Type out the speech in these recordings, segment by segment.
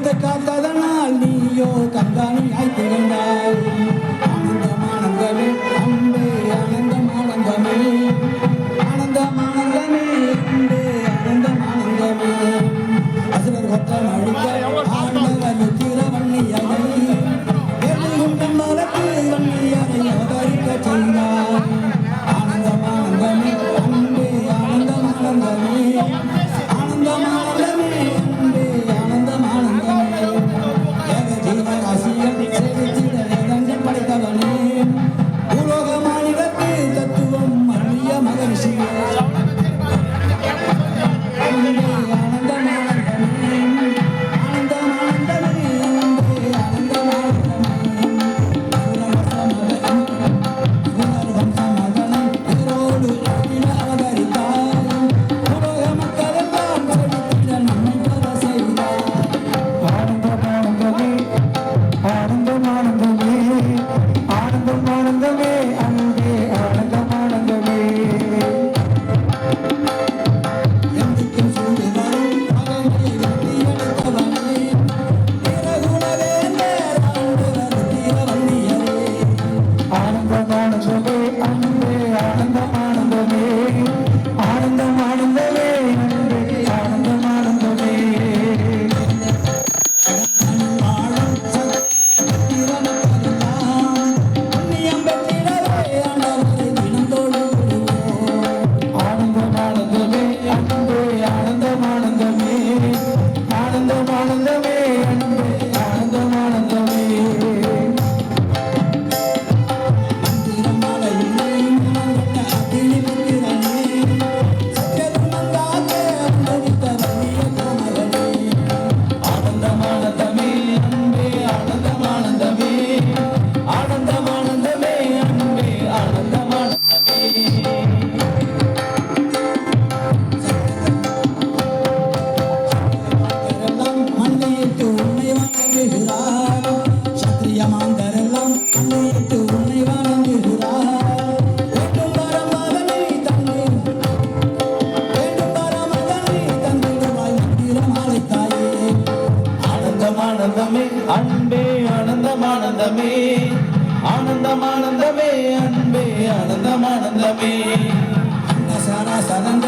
தெய்வத்தை காத்ததனால் நீயோ கண்காணியா அன்பே ஆனந்தம் ஆனந்தமே ஆனந்தம் ஆனந்தமே அன்பே ஆனந்தம் ஆனந்தமே சரண சரண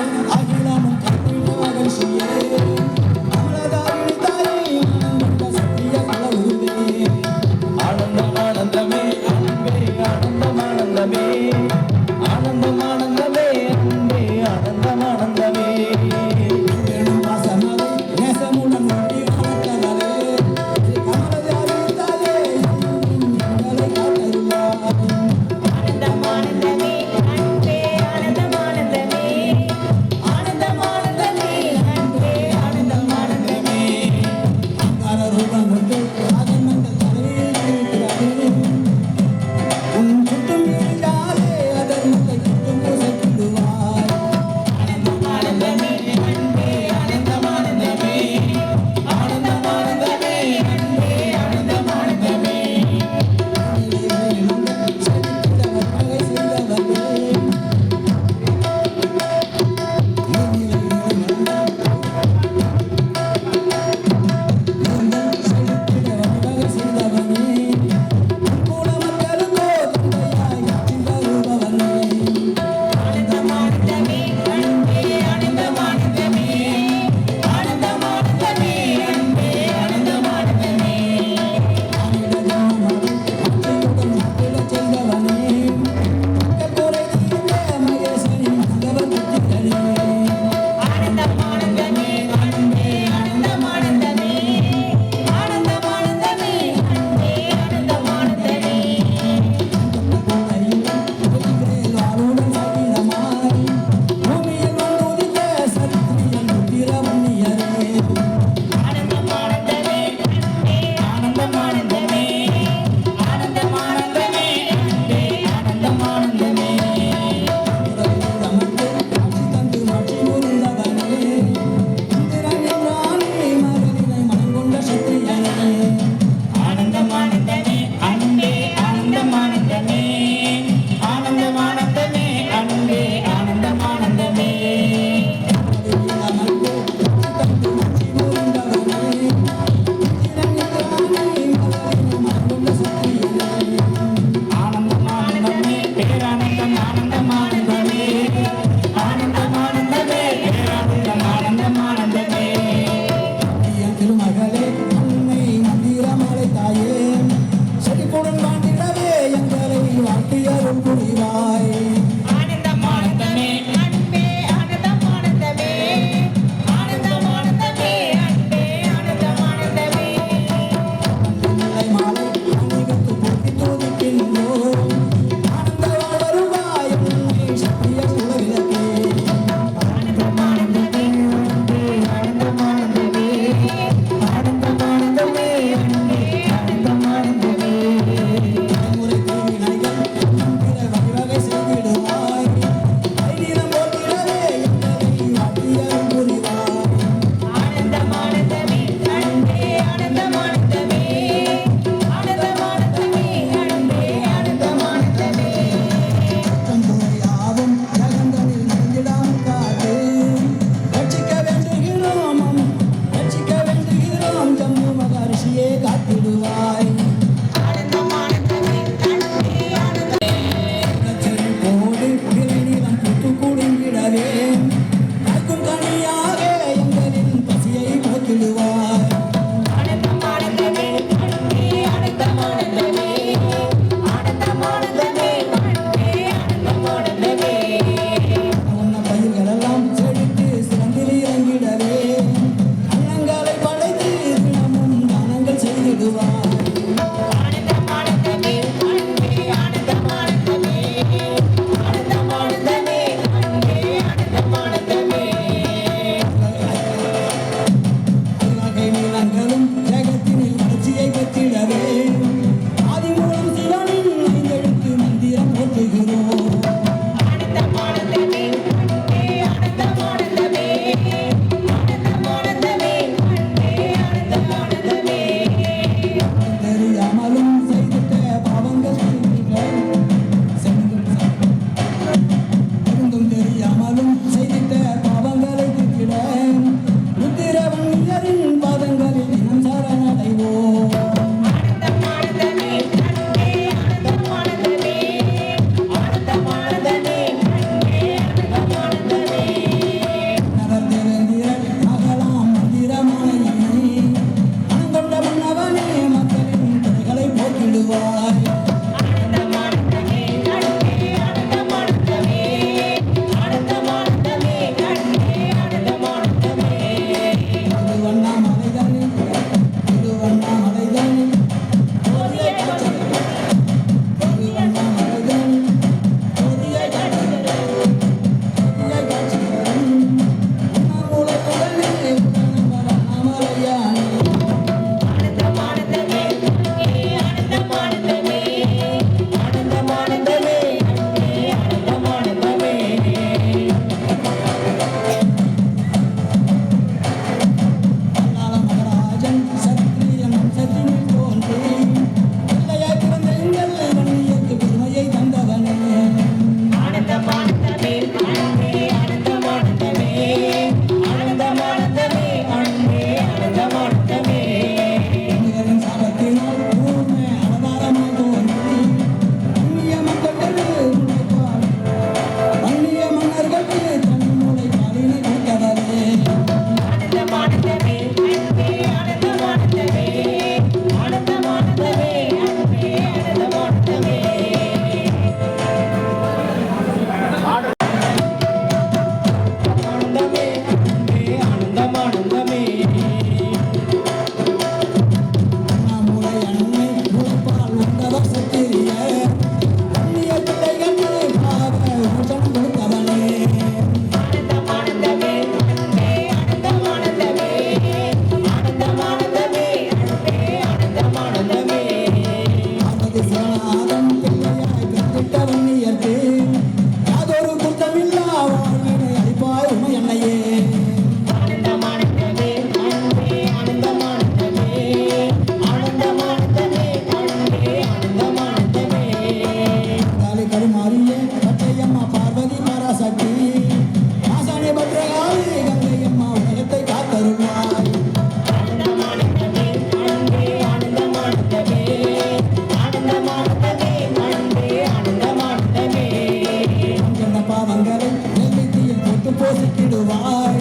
பாவங்களை நிமித்தியில் போட்டு போசிக்கிடுவாய்.